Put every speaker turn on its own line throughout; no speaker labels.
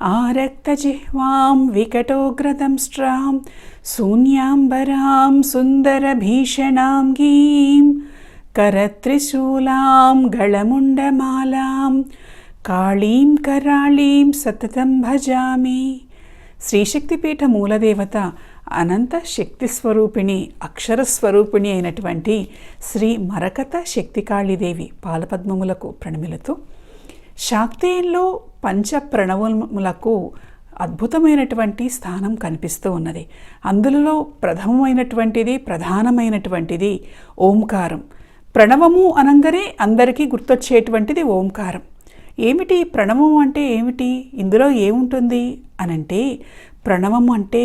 ఆరక్తజిహ్వాం వికటోగ్రదంష్ట్రాం शून्याम्बरां సుందరభీషణాం गीं करत्रिशूलां గళముండమాలాం కాళీం కరాళీం సతతం భజామి శ్రీశక్తిపీఠ మూలదేవత అనంత శక్తి స్వరూపిణి అక్షర స్వరూపిణి అయినటువంటి శ్రీ మరకత శక్తికాళీదేవి పాలపద్మములకు ప్రణమిలుతూ శాక్తేయంలో పంచ ప్రణవములకు అద్భుతమైనటువంటి స్థానం కనిపిస్తూ ఉన్నది. అందులో ప్రథమమైనటువంటిది ప్రధానమైనటువంటిది ఓంకారం. ప్రణవము అనంగానే అందరికీ గుర్తొచ్చేటువంటిది ఓంకారం. ఏమిటి ప్రణవం అంటే ఏమిటి? ఇందులో ఏముంటుంది? అనంటే ప్రణవం అంటే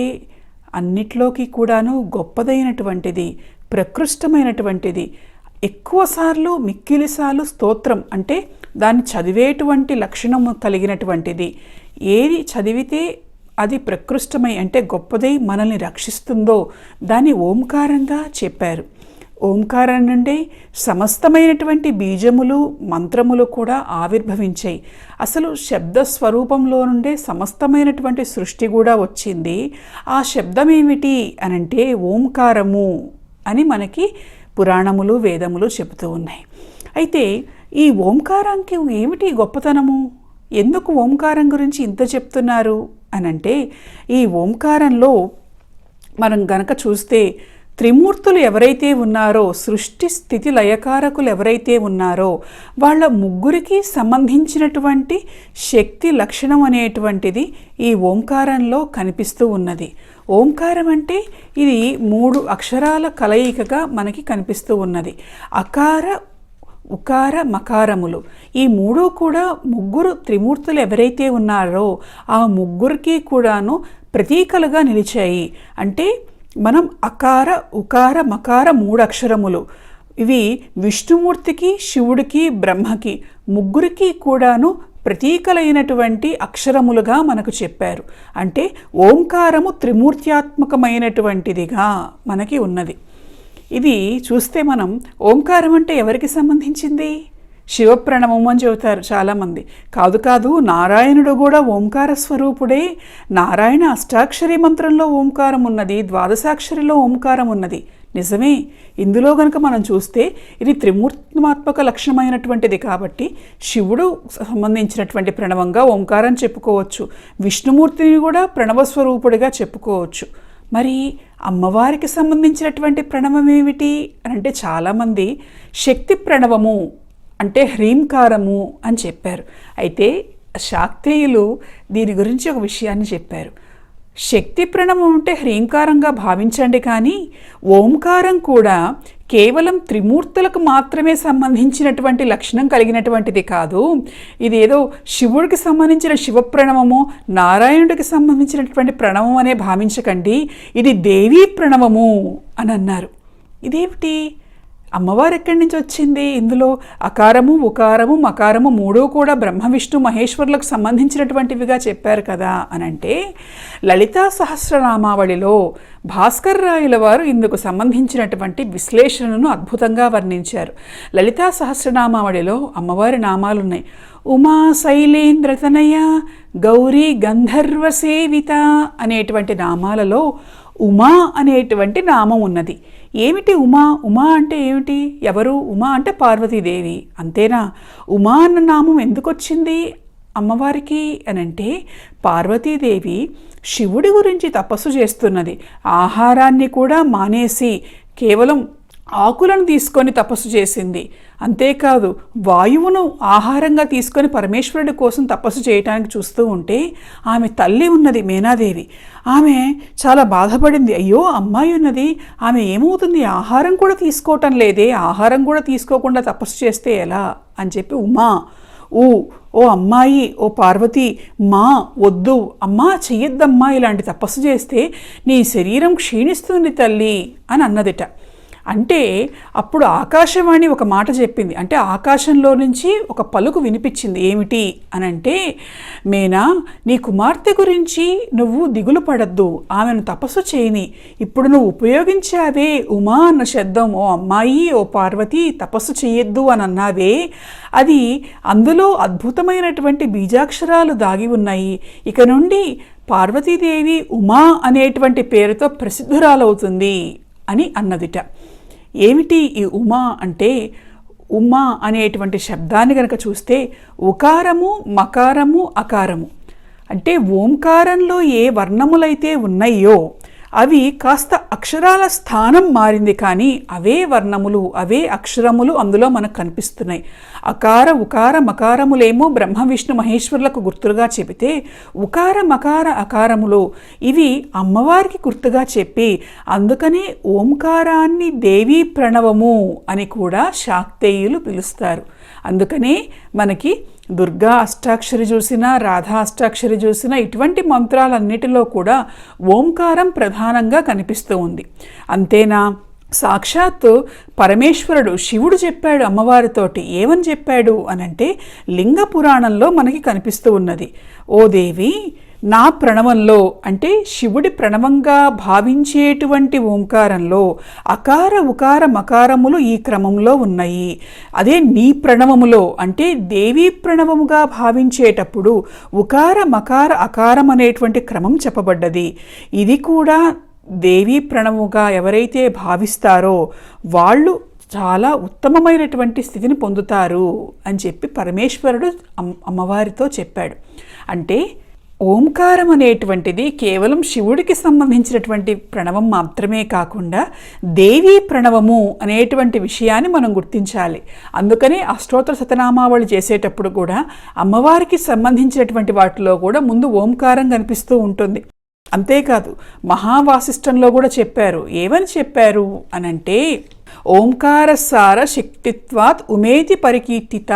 అన్నిట్లోకి కూడాను గొప్పదైనటువంటిది ప్రకృష్టమైనటువంటిది. ఎక్కువసార్లు మిక్కిలిసార్లు స్తోత్రం అంటే దాన్ని చదివేటువంటి లక్షణము కలిగినటువంటిది. ఏది చదివితే అది ప్రకృష్టమై అంటే గొప్పదై మనల్ని రక్షిస్తుందో దాన్ని ఓంకారంగా చెప్పారు. ఓంకారం నుండి సమస్తమైనటువంటి బీజములు మంత్రములు కూడా ఆవిర్భవించాయి. అసలు శబ్ద స్వరూపంలో నుండే సమస్తమైనటువంటి సృష్టి కూడా వచ్చింది. ఆ శబ్దం ఏమిటి అనంటే ఓంకారము అని మనకి పురాణములు వేదములు చెబుతూ ఉన్నాయి. అయితే ఈ ఓంకారంకి ఏమిటి గొప్పతనము? ఎందుకు ఓంకారం గురించి ఇంత చెప్తున్నారు? అనంటే ఈ ఓంకారంలో మనం గనక చూస్తే త్రిమూర్తులు ఎవరైతే ఉన్నారో సృష్టి స్థితి లయకారకులు ఎవరైతే ఉన్నారో వాళ్ళ ముగ్గురికి సంబంధించినటువంటి శక్తి లక్షణం అనేటువంటిది ఈ ఓంకారంలో కనిపిస్తూ ఉన్నది. ఓంకారం అంటే ఇది మూడు అక్షరాల కలయికగా మనకి కనిపిస్తూ ఉన్నది. అకార ఉకార మకారములు. ఈ మూడు కూడా ముగ్గురు త్రిమూర్తులు ఎవరైతే ఉన్నారో ఆ ముగ్గురికి కూడాను ప్రతీకలుగా నిలిచాయి. అంటే మనం అకార ఉకార మకార మూడు అక్షరములు. ఇవి విష్ణుమూర్తికి శివుడికి బ్రహ్మకి ముగ్గురికి కూడాను ప్రతీకలైనటువంటి అక్షరములుగా మనకు చెప్పారు. అంటే ఓంకారము త్రిమూర్త్యాత్మకమైనటువంటిదిగా మనకి ఉన్నది. ఇది చూస్తే మనం ఓంకారం అంటే ఎవరికి సంబంధించింది? శివప్రణవం అని చెబుతారు చాలామంది. కాదు కాదు నారాయణుడు కూడా ఓంకార స్వరూపుడే. నారాయణ అష్టాక్షరి మంత్రంలో ఓంకారం ఉన్నది ద్వాదశాక్షరిలో ఓంకారం ఉన్నది. నిజమే. ఇందులో గనుక మనం చూస్తే ఇది త్రిమూర్తిమాత్మక లక్షణమైనటువంటిది కాబట్టి శివుడు సంబంధించినటువంటి ప్రణవంగా ఓంకారం చెప్పుకోవచ్చు. విష్ణుమూర్తిని కూడా ప్రణవ స్వరూపుడిగా చెప్పుకోవచ్చు. మరి అమ్మవారికి సంబంధించినటువంటి ప్రణవం ఏమిటి అని అంటే చాలామంది శక్తి ప్రణవము అంటే హ్రీంకారము అని చెప్పారు. అయితే శాక్తేయులు దీని గురించి ఒక విషయాన్ని చెప్పారు. శక్తి ప్రణవం అంటే హ్రీంకారంగా భావించండి కానీ ఓంకారం కూడా కేవలం త్రిమూర్తులకు మాత్రమే సంబంధించినటువంటి లక్షణం కలిగినటువంటిది కాదు. ఇది ఏదో శివుడికి సంబంధించిన శివప్రణవము నారాయణుడికి సంబంధించినటువంటి ప్రణవం అనే భావించకండి. ఇది దేవీ ప్రణవము అని అన్నారు. ఇదేమిటి? అమ్మవారు ఎక్కడి నుంచి వచ్చింది ఇందులో అకారము ఉకారము మకారము మూడూ కూడా బ్రహ్మ విష్ణు మహేశ్వరులకు సంబంధించినటువంటివిగా చెప్పారు కదా అని అంటే లలితా సహస్రనామావళిలో భాస్కర్ రాయుల వారు ఇందుకు సంబంధించినటువంటి విశ్లేషణను అద్భుతంగా వర్ణించారు. లలితా సహస్రనామావళిలో అమ్మవారి నామాలున్నాయి. ఉమా శైలేంద్రతనయ గౌరీ గంధర్వ సేవిత అనేటువంటి నామాలలో ఉమా అనేటువంటి నామం ఉన్నది. ఏమిటి ఉమా? ఉమా అంటే ఏమిటి? ఎవరు? ఉమా అంటే పార్వతీదేవి. అంతేనా? ఉమా అన్న నామం ఎందుకు వచ్చింది అమ్మవారికి అని అంటే పార్వతీదేవి శివుడి గురించి తపస్సు చేస్తున్నది. ఆహారాన్ని కూడా మానేసి కేవలం ఆకులను తీసుకొని తపస్సు చేసింది. అంతేకాదు వాయువును ఆహారంగా తీసుకొని పరమేశ్వరుడి కోసం తపస్సు చేయటానికి చూస్తూ ఉంటే ఆమె తల్లి ఉన్నది మేనాదేవి. ఆమె చాలా బాధపడింది. అయ్యో అమ్మాయి ఉన్నది. ఆమె ఏమవుతుంది? ఆహారం కూడా తీసుకోవటం లేదే. ఆహారం కూడా తీసుకోకుండా తపస్సు చేస్తే ఎలా? అని చెప్పి ఉమా ఊ ఓ అమ్మాయి ఓ పార్వతి మా వద్దు అమ్మా చెయ్యొద్దమ్మా ఇలాంటి తపస్సు చేస్తే నీ శరీరం క్షీణిస్తుంది తల్లి అని అన్నదిట. అంటే అప్పుడు ఆకాశవాణి ఒక మాట చెప్పింది. అంటే ఆకాశంలో నుంచి ఒక పలుకు వినిపించింది. ఏమిటి అని అంటే మేనా నీ కుమార్తె గురించి నువ్వు దిగులు పడద్దు. ఆమెను తపస్సు చేయని. ఇప్పుడు నువ్వు ఉపయోగించావే ఉమా అన్న శబ్దం. ఓ అమ్మాయి ఓ పార్వతి తపస్సు చేయొద్దు అని అన్నావే. అది అందులో అద్భుతమైనటువంటి బీజాక్షరాలు దాగి ఉన్నాయి. ఇక నుండి పార్వతీదేవి ఉమా అనేటువంటి పేరుతో ప్రసిద్ధురాలవుతుంది అని అన్నదిట. ఏమిటి ఈ ఉమా అంటే? ఉమా అనేటువంటి శబ్దాన్ని కనుక చూస్తే ఉకారము మకారము అకారము. అంటే ఓంకారంలో ఏ వర్ణములైతే ఉన్నాయో అవి కాస్త అక్షరాల స్థానం మారింది కానీ అవే వర్ణములు అవే అక్షరములు అందులో మనకు కనిపిస్తున్నాయి. అకార ఉకార మకారములేమో బ్రహ్మ విష్ణు మహేశ్వరులకు గుర్తులుగా చెబితే ఉకార మకార అకారములు ఇవి అమ్మవారికి గుర్తుగా చెప్పి అందుకనే ఓంకారాన్ని దేవీ ప్రణవము అని కూడా శాక్తేయులు పిలుస్తారు. అందుకనే మనకి దుర్గా అష్టాక్షరి చూసినా రాధా అష్టాక్షరి చూసినా ఇటువంటి మంత్రాలన్నిటిలో కూడా ఓంకారం ప్రధానంగా కనిపిస్తూ ఉంది. అంతేనా? సాక్షాత్తు పరమేశ్వరుడు శివుడు చెప్పాడు అమ్మవారితోటి ఏమని చెప్పాడు అనంటే లింగ పురాణంలో మనకి కనిపిస్తూ ఉన్నది. ఓ దేవి నా ప్రణవంలో అంటే శివుడి ప్రణవంగా భావించేటువంటి ఓంకారంలో అకార ఉకార మకారములు ఈ క్రమంలో ఉన్నాయి. అదే నీ ప్రణవములో అంటే దేవీ ప్రణవముగా భావించేటప్పుడు ఉకార మకార అకారం అనేటువంటి క్రమం చెప్పబడ్డది. ఇది కూడా దేవీ ప్రణముగా ఎవరైతే భావిస్తారో వాళ్ళు చాలా ఉత్తమమైనటువంటి స్థితిని పొందుతారు అని చెప్పి పరమేశ్వరుడు అమ్మవారితో చెప్పాడు. అంటే ఓంకారం అనేటువంటిది కేవలం శివుడికి సంబంధించినటువంటి ప్రణవం మాత్రమే కాకుండా దేవీ ప్రణవము అనేటువంటి విషయాన్ని మనం గుర్తించాలి. అందుకనే అష్టోత్తర శతనామావళి చేసేటప్పుడు కూడా అమ్మవారికి సంబంధించినటువంటి వాటిలో కూడా ముందు ఓంకారం కనిపిస్తూ ఉంటుంది. అంతేకాదు మహావాసిష్టంలో కూడా చెప్పారు. ఏమని చెప్పారు? అనంటే ఓంకారసార శక్తిత్వాత్ ఉమేతి పరికీర్తిత.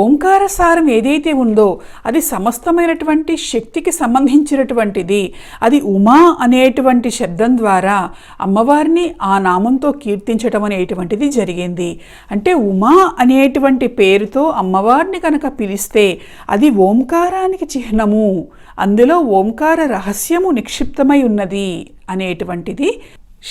ఓంకార సారం ఏదైతే ఉందో అది సమస్తమైనటువంటి శక్తికి సంబంధించినటువంటిది. అది ఉమా అనేటువంటి శబ్దం ద్వారా అమ్మవారిని ఆ నామంతో కీర్తించటం అనేటువంటిది జరిగింది. అంటే ఉమా అనేటువంటి పేరుతో అమ్మవారిని కనుక పిలిస్తే అది ఓంకారానికి చిహ్నము. అందులో ఓంకార రహస్యము నిక్షిప్తమై ఉన్నది అనేటువంటిది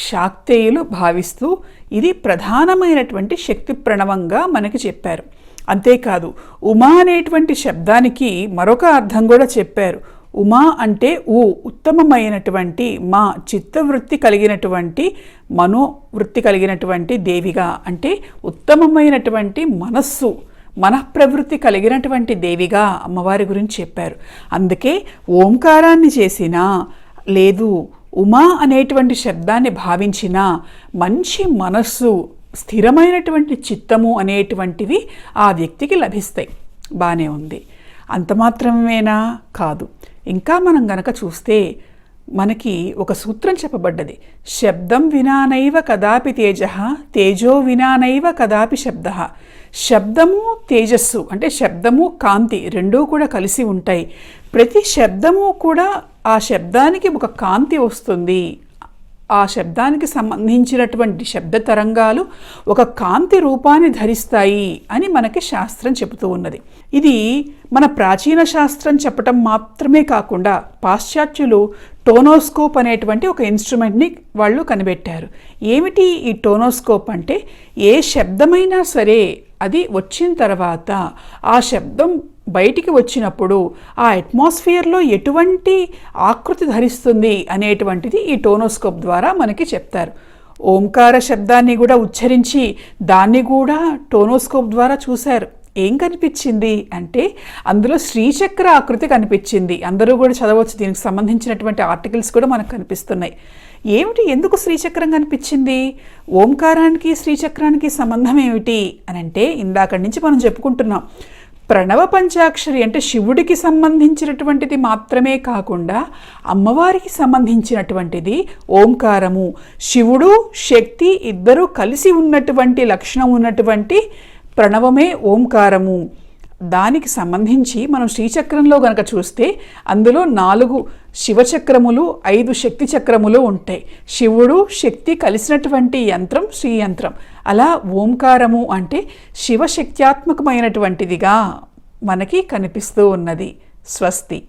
శాక్తేయులు భావిస్తూ ఇది ప్రధానమైనటువంటి శక్తి ప్రణవంగా మనకి చెప్పారు. అంతేకాదు ఉమా అనేటువంటి శబ్దానికి మరొక అర్థం కూడా చెప్పారు. ఉమా అంటే ఊ ఉత్తమమైనటువంటి మా చిత్తవృత్తి కలిగినటువంటి మనోవృత్తి కలిగినటువంటి దేవిగా అంటే ఉత్తమమైనటువంటి మనస్సు మనఃప్రవృత్తి కలిగినటువంటి దేవిగా అమ్మవారి గురించి చెప్పారు. అందుకే ఓంకారాన్ని చేసినా లేదు ఉమా అనేటువంటి శబ్దాన్ని భావించినా మంచి మనస్సు స్థిరమైనటువంటి చిత్తము అనేటువంటివి ఆ వ్యక్తికి లభిస్తాయి. బాగానే ఉంది. అంత మాత్రమేనా? కాదు. ఇంకా మనం గనక చూస్తే మనకి ఒక సూత్రం చెప్పబడ్డది. శబ్దం వినానైవ కదాపి తేజ తేజో వినానైవ కదాపి శబ్ద. శబ్దము తేజస్సు అంటే శబ్దము కాంతి రెండూ కూడా కలిసి ఉంటాయి. ప్రతి శబ్దము కూడా ఆ శబ్దానికి ఒక కాంతి వస్తుంది. ఆ శబ్దానికి సంబంధించినటువంటి శబ్ద తరంగాలు ఒక కాంతి రూపాన్ని ధరిస్తాయి అని మనకి శాస్త్రం చెబుతూ ఉన్నది. ఇది మన ప్రాచీన శాస్త్రం చెప్పటం మాత్రమే కాకుండా పాశ్చాత్యులు టోనోస్కోప్ అనేటువంటి ఒక ఇన్స్ట్రుమెంట్ని వాళ్ళు కనిపెట్టారు. ఏమిటి ఈ టోనోస్కోప్ అంటే? ఏ శబ్దమైనా సరే అది వచ్చిన తర్వాత ఆ శబ్దం బయటికి వచ్చినప్పుడు ఆ అట్మాస్ఫియర్లో ఎటువంటి ఆకృతి ధరిస్తుంది అనేటువంటిది ఈ టోనోస్కోప్ ద్వారా మనకి చెప్తారు. ఓంకార శబ్దాన్ని కూడా ఉచ్చరించి దాన్ని కూడా టోనోస్కోప్ ద్వారా చూశారు. ఏం కనిపించింది అంటే అందులో శ్రీచక్ర ఆకృతి కనిపించింది. అందరూ కూడా చదవచ్చు. దీనికి సంబంధించినటువంటి ఆర్టికల్స్ కూడా మనకు కనిపిస్తున్నాయి. ఏమిటి? ఎందుకు శ్రీచక్రం కనిపించింది? ఓంకారానికి శ్రీచక్రానికి సంబంధం ఏమిటి? అని అంటే ఇందాక నుంచి మనం చెప్పుకుంటున్నాం. ప్రణవ పంచాక్షరి అంటే శివుడికి సంబంధించినటువంటిది మాత్రమే కాకుండా అమ్మవారికి సంబంధించినటువంటిది ఓంకారము. శివుడు శక్తి ఇద్దరూ కలిసి ఉన్నటువంటి లక్షణం ఉన్నటువంటి ప్రణవమే ఓంకారము. దానికి సంబంధించి మనం శ్రీచక్రంలో గనక చూస్తే అందులో నాలుగు శివచక్రములు ఐదు శక్తి చక్రములు ఉంటాయి. శివుడు శక్తి కలిసినటువంటి యంత్రం శ్రీయంత్రం. అలా ఓంకారము అంటే శివశక్త్యాత్మకమైనటువంటిదిగా మనకి కనిపిస్తూ ఉన్నది. స్వస్తి.